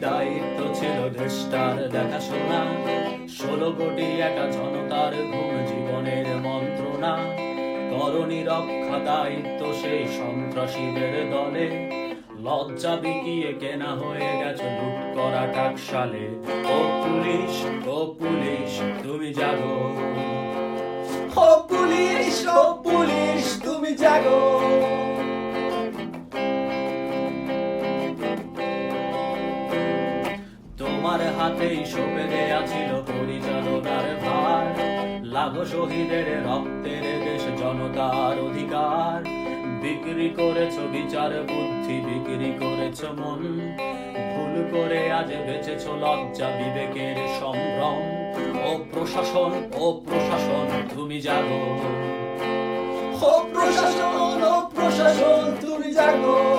দায়িত্ব ছিল দেশটার দেখাশোনা। ষোলো কোটি একা জনতার ঘুম জীবনের মন্ত্রণা। করণী রক্ষা দায়িত্ব সেই সন্ত্রাসীদের দলে। লজ্জা বিকিয়ে কেনা হয়ে গেছে লুট করা টাকশালে। ও পুলিশ ও পুলিশ, তুমি জাগো। ও পুলিশ ও পুলিশ, তুমি জাগো। হাতেই সঁপে দেয়া ছিল পরিচালনার ভার লাগো শহীদের রক্তের দেশ জনতার অধিকার। বিক্রি করেছ বিচার বুদ্ধি, বিক্রি করেছ মন। ভুল করে আজ বেঁচেছ লজ্জা, বিবেকের সম্ভ্রম। ও প্রশাসন ও প্রশাসন, তুমি জাগো। ও প্রশাসন ও প্রশাসন, তুমি জাগো।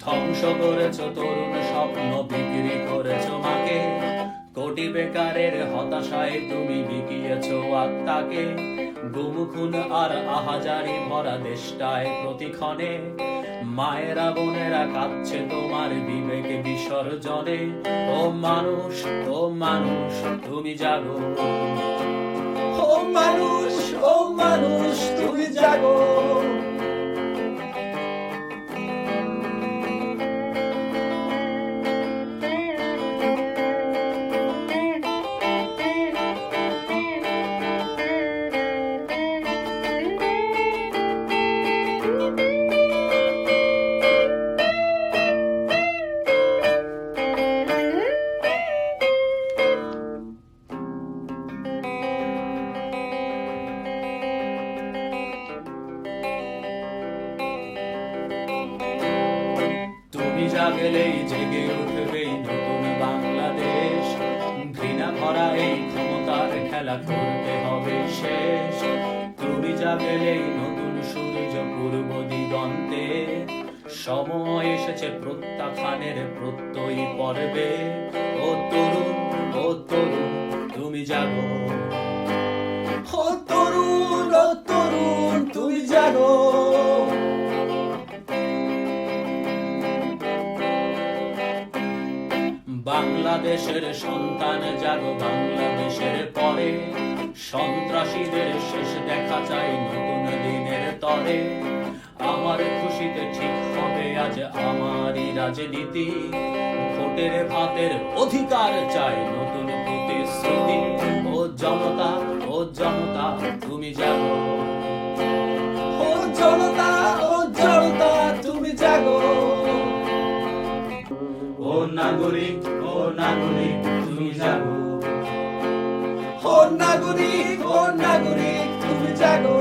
ধ্বংস করেছ, তরুণ স্বপ্ন বিক্রি করেছ মাকে। কোটি বেকারের হতাশায় তুমি বিকিয়েছ আত্মাকে। গুমখুন আর আহাজারি ভরা দেশটায় প্রতিক্ষণে। মায়েরা, বোনেরা কাঁদছে তোমার বিবেক বিসর্জনে। ও মানুষ ও মানুষ, তুমি জাগো। ও মানুষ ও মানুষ, তুমি জাগো। জাগলেই জেগে উঠবে নতুন বাংলাদেশ। ঘৃণা ভরা এই ক্ষমতার খেলা করতে হবে শেষ। তুমি জাগলেই নতুন সূর্য পূর্ব দিগন্তে। সময় এসেছে প্রত্যাখ্যানের প্রত্যয়ী পর্বে। ও তরুণ ও তরুণ, তুমি জাগো। বাংলাদেশের সন্তান জাগো বাংলাদেশের পরে, সন্ত্রাসীদের শেষ দেখা চাই নতুন দিনের তরে। আমার খুশিতে ঠিক হবে আজ আমারই রাজনীতি। ভোটের ভাতের অধিকার চাই নতুন প্রতিশ্রুতি। ও জনতা ও জনতা, তুমি জাগো। ও জনতা ও জনতা, তুমি জাগো। ও নাগরিক তুমি জাগো ও নাগরিক ও নাগরিক তুমি জাগো